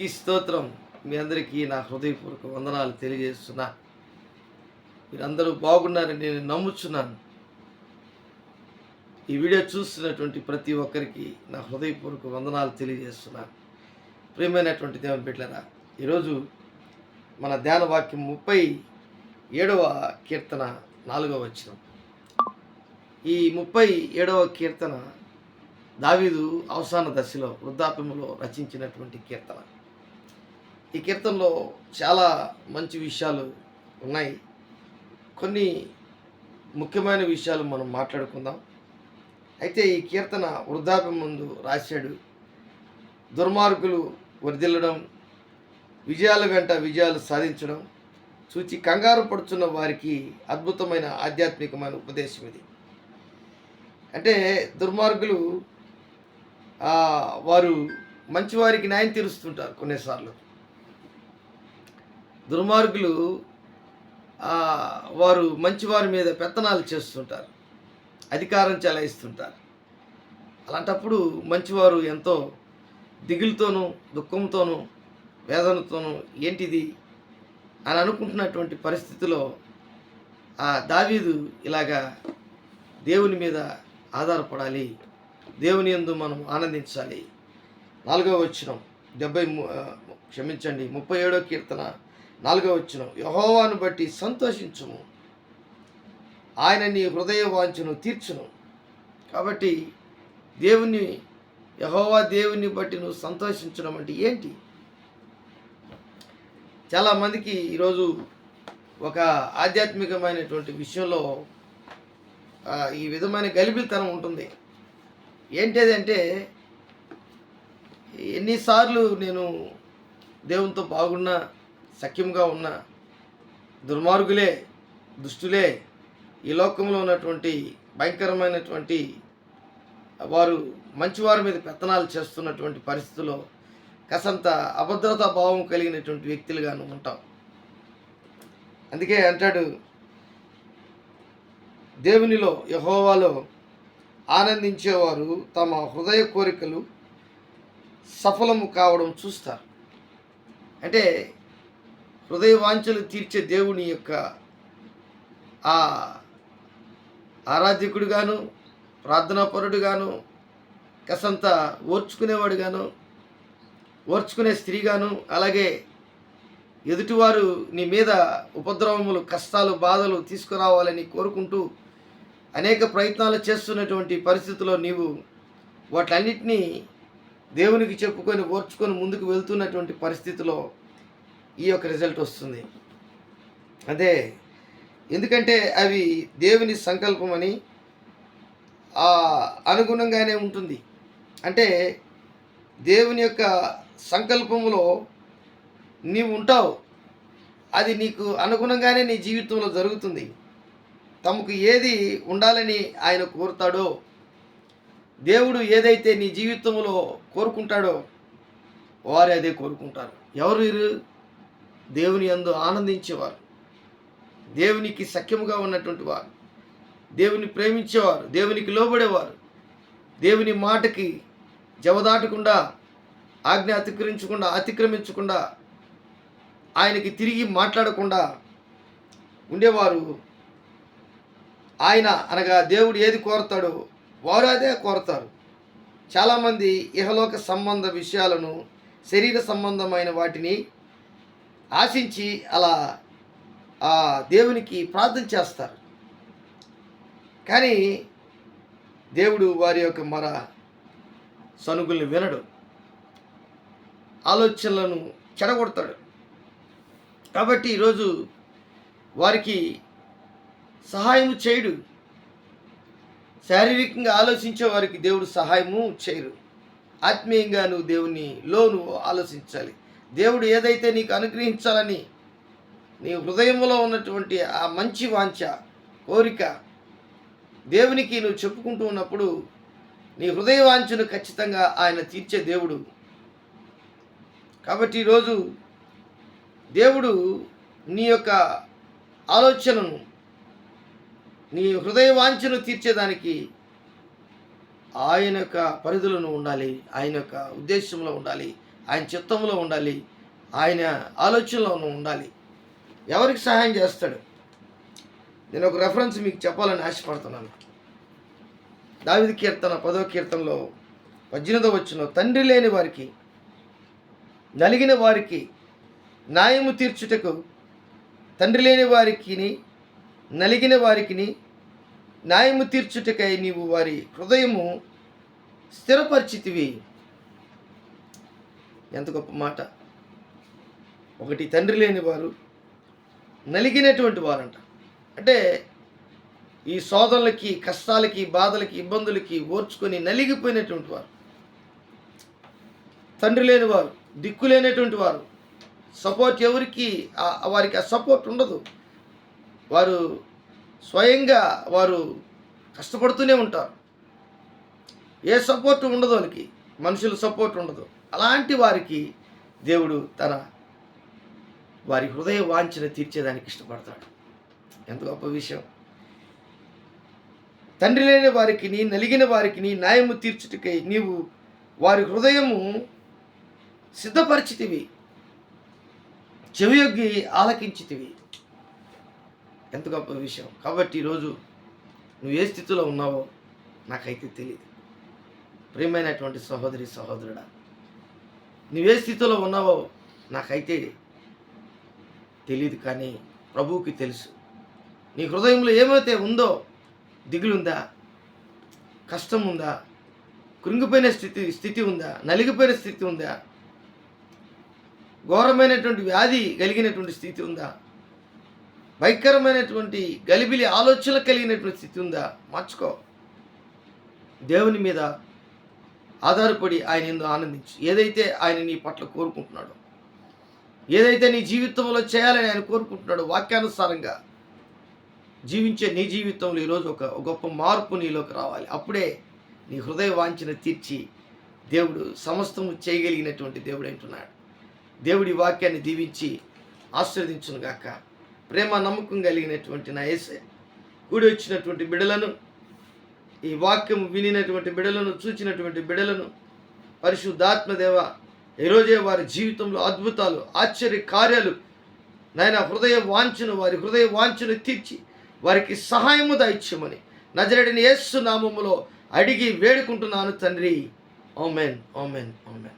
దేవునికి స్తోత్రం. మీ అందరికీ నా హృదయపూర్వక వందనాలు తెలియజేస్తున్నా. మీరందరూ బాగున్నారని నేను నమ్ముచున్నాను. ఈ వీడియో చూస్తున్నటువంటి ప్రతి ఒక్కరికి నా హృదయపూర్వక వందనాలు తెలియజేస్తున్నాను ప్రియమైనటువంటి దేవుని బిడ్డరా ఈరోజు మన ధ్యాన వాక్యం ముప్పై ఏడవ కీర్తన నాలుగవ వచ్చిన ఈ ముప్పై ఏడవ కీర్తన దావీదు అవసాన దశలో వృద్ధాప్యములో రచించినటువంటి కీర్తన. ఈ కీర్తనలో చాలా మంచి విషయాలు ఉన్నాయి. కొన్ని ముఖ్యమైన విషయాలు మనం మాట్లాడుకుందాం. అయితే ఈ కీర్తన వృద్ధాప్యం ముందు రాశాడు. దుర్మార్గులు వర్ధిల్లడం విజయాల వెంట విజయాలు సాధించడం చూచి కంగారు పడుతున్న వారికి అద్భుతమైన ఆధ్యాత్మికమైన ఉపదేశం ఇది. అంటే దుర్మార్గులు వారు మంచివారికి న్యాయం తీరుస్తుంటారు కొన్నిసార్లు. దుర్మార్గులు వారు మంచివారి మీద పెత్తనాలు చేస్తుంటారు. అధికారం చెలాయిస్తుంటారు. అలాంటప్పుడు మంచివారు ఎంతో దిగులుతోనూ దుఃఖంతోనూ వేదనతోనూ ఏంటిది అని అనుకుంటున్నటువంటి పరిస్థితిలో ఆ దావీదు ఇలాగా దేవుని మీద ఆధారపడాలి. దేవుని ఎందు మనం ఆనందించాలి. నాలుగవ వచ్చినం డెబ్బై క్షమించండి ముప్పై ఏడో కీర్తన నాలుగవ వచ్చినం యహోవాను బట్టి సంతోషించుము. ఆయన నీ హృదయ వాంఛను తీర్చును. కాబట్టి దేవుని యహోవా దేవుని బట్టి నువ్వు సంతోషించడం అంటే ఏంటి? చాలామందికి ఈరోజు ఒక ఆధ్యాత్మికమైనటువంటి విషయంలో ఈ విధమైన గలిబిలితనం ఉంటుంది. ఏంటిది అంటే ఎన్నిసార్లు నేను దేవునితో బాగున్నా సఖ్యంగా ఉన్న దుర్మార్గులే దుష్టులే ఈ లోకంలో ఉన్నటువంటి భయంకరమైనటువంటి వారు మంచివారి మీద పెత్తనాలు చేస్తున్నటువంటి పరిస్థితుల్లో కసంత అభద్రతా భావం కలిగినటువంటి వ్యక్తులుగాను ఉంటాం. అందుకే అంటాడు దేవునిలో యహోవాలో ఆనందించేవారు తమ హృదయ కోరికలు సఫలము కావడం చూస్తారు. అంటే హృదయ వాంఛలు తీర్చే దేవుని యొక్క ఆ ఆరాధ్యకుడుగాను ప్రార్థనాపరుడుగాను కసంత ఓర్చుకునేవాడుగాను ఓర్చుకునే స్త్రీగాను అలాగే ఎదుటివారు నీ మీద ఉపద్రవములు కష్టాలు బాధలు తీసుకురావాలని కోరుకుంటూ అనేక ప్రయత్నాలు చేస్తున్నటువంటి పరిస్థితుల్లో నీవు వాటన్నిటినీ దేవునికి చెప్పుకొని ఓర్చుకొని ముందుకు వెళ్తున్నటువంటి పరిస్థితిలో ఈ యొక్క రిజల్ట్ వస్తుంది. అదే ఎందుకంటే అవి దేవుని సంకల్పం అని అనుగుణంగానే ఉంటుంది. అంటే దేవుని యొక్క సంకల్పములో నీవు ఉంటావు. అది నీకు అనుగుణంగానే నీ జీవితంలో జరుగుతుంది. తమకు ఏది ఉండాలని ఆయన కోరుతాడో దేవుడు ఏదైతే నీ జీవితంలో కోరుకుంటాడో వారు అదే కోరుకుంటారు. ఎవరు వీరు దేవుని యందు ఆనందించేవారు. దేవునికి సఖ్యముగా ఉన్నటువంటి వారు. దేవుని ప్రేమించేవారు దేవునికి లోబడేవారు. దేవుని మాటకి జవదాటకుండా ఆజ్ఞ అతిక్రమించకుండా అతిక్రమించకుండా ఆయనకి తిరిగి మాట్లాడకుండా ఉండేవారు. ఆయన అనగా దేవుడు ఏది కోరతాడో వారు అదే కోరతారు. చాలామంది ఇహలోక సంబంధ విషయాలను శరీర సంబంధమైన వాటిని ఆశించి అలా ఆ దేవునికి ప్రార్థన చేస్తారు. కానీ దేవుడు వారి యొక్క మర సనుగుల్ని వినడు. ఆలోచనలను చెడగొడతాడు. కాబట్టి ఈరోజు వారికి సహాయం చేయడు. శారీరకంగా ఆలోచించే వారికి దేవుడు సహాయము చేయరు. ఆత్మీయంగా నువ్వు దేవుని లో నువ్వు ఆలోచించాలి. దేవుడు ఏదైతే నీకు అనుగ్రహించాలని నీ హృదయంలో ఉన్నటువంటి ఆ మంచి వాంఛ కోరిక దేవునికి నువ్వు చెప్పుకుంటూ ఉన్నప్పుడు నీ హృదయ వాంఛను ఖచ్చితంగా ఆయన తీర్చే దేవుడు. కాబట్టి ఈరోజు దేవుడు నీ యొక్క ఆలోచనను నీ హృదయ వాంఛను తీర్చేదానికి ఆయన యొక్క పరిధులను ఉండాలి ఆయన యొక్క ఉద్దేశంలో ఉండాలి. ఆయన చిత్తంలో ఉండాలి. ఆయన ఆలోచనలో ఉండాలి. ఎవరికి సహాయం చేస్తాడు? నేను ఒక రెఫరెన్స్ మీకు చెప్పాలని ఆశపడుతున్నాను. దావిది కీర్తన పదో కీర్తనలో పద్దెనిమిదో వచ్చిన తండ్రి లేని వారికి నలిగిన వారికి న్యాయము తీర్చుటకు తండ్రి లేని వారికి నలిగిన వారికి న్యాయము తీర్చుటకై నీవు వారి హృదయము స్థిరపరిచితివి. ఎంత గొప్ప మాట. ఒకటి తండ్రి లేని వారు నలిగినటువంటి వారంట. అంటే ఈ సోదరులకి కష్టాలకి బాధలకి ఇబ్బందులకి ఓర్చుకొని నలిగిపోయినటువంటి వారు. తండ్రి లేని వారు దిక్కు లేనటువంటి వారు సపోర్ట్ ఎవరికి వారికి ఆ సపోర్ట్ ఉండదు. వారు స్వయంగా వారు కష్టపడుతూనే ఉంటారు. ఏ సపోర్ట్ ఉండదు వాళ్ళకి. మనుషుల సపోర్ట్ ఉండదు. అలాంటి వారికి దేవుడు తన వారి హృదయ వాంఛన తీర్చేదానికి ఇష్టపడతాడు. ఎంత గొప్ప విషయం. తండ్రి లేని వారికి నీ నలిగిన వారికి నీ న్యాయము తీర్చుటకై నీవు వారి హృదయము సిద్ధపరిచితివి. చెవియొగ్గి ఆలకించితివి. ఎంత గొప్ప విషయం. కాబట్టి ఈరోజు నువ్వు ఏ స్థితిలో ఉన్నావో నాకైతే తెలియదు ప్రియమైనటువంటి సహోదరి సహోదరుడా నువ్వే స్థితిలో ఉన్నావో నాకైతే తెలియదు కానీ ప్రభువుకి తెలుసు. నీ హృదయంలో ఏమైతే ఉందో దిగులుందా? కష్టం ఉందా కృంగిపోయిన స్థితి స్థితి ఉందా? నలిగిపోయిన స్థితి ఉందా? ఘోరమైనటువంటి వ్యాధి కలిగినటువంటి స్థితి ఉందా? భయంకరమైనటువంటి గలిబిలి ఆలోచన కలిగినటువంటి స్థితి ఉందా? మార్చుకో. దేవుని మీద ఆధారపడి ఆయన ఎందు ఆనందించు. ఏదైతే ఆయన నీ పట్ల కోరుకుంటున్నాడో ఏదైతే నీ జీవితంలో చేయాలని ఆయన కోరుకుంటున్నాడో వాక్యానుసారంగా జీవించే నీ జీవితంలో ఈరోజు ఒక ఒక గొప్ప మార్పు నీలోకి రావాలి. అప్పుడే నీ హృదయ వాంఛన తీర్చి దేవుడు సమస్తము చేయగలిగినటువంటి దేవుడు అంటున్నాడు దేవుడి వాక్యాన్ని దీవించి ఆశీర్వదించునుగాక. ప్రేమ నమ్మకం కలిగినటువంటి నా ఏసే కూడి వచ్చినటువంటి బిడలను ఈ వాక్యం వినినటువంటి బిడలను చూచినటువంటి బిడలను పరిశుద్ధాత్మదేవ ఈరోజే వారి జీవితంలో అద్భుతాలు ఆశ్చర్య కార్యాలు నాయన హృదయ వాంఛను వారి హృదయ వాంఛను తీర్చి వారికి సహాయము దాయిచ్చమని నజరడిని యేసు నామములో అడిగి వేడుకుంటున్నాను తండ్రి. ఓమెన్ ఓమెన్ ఓమెన్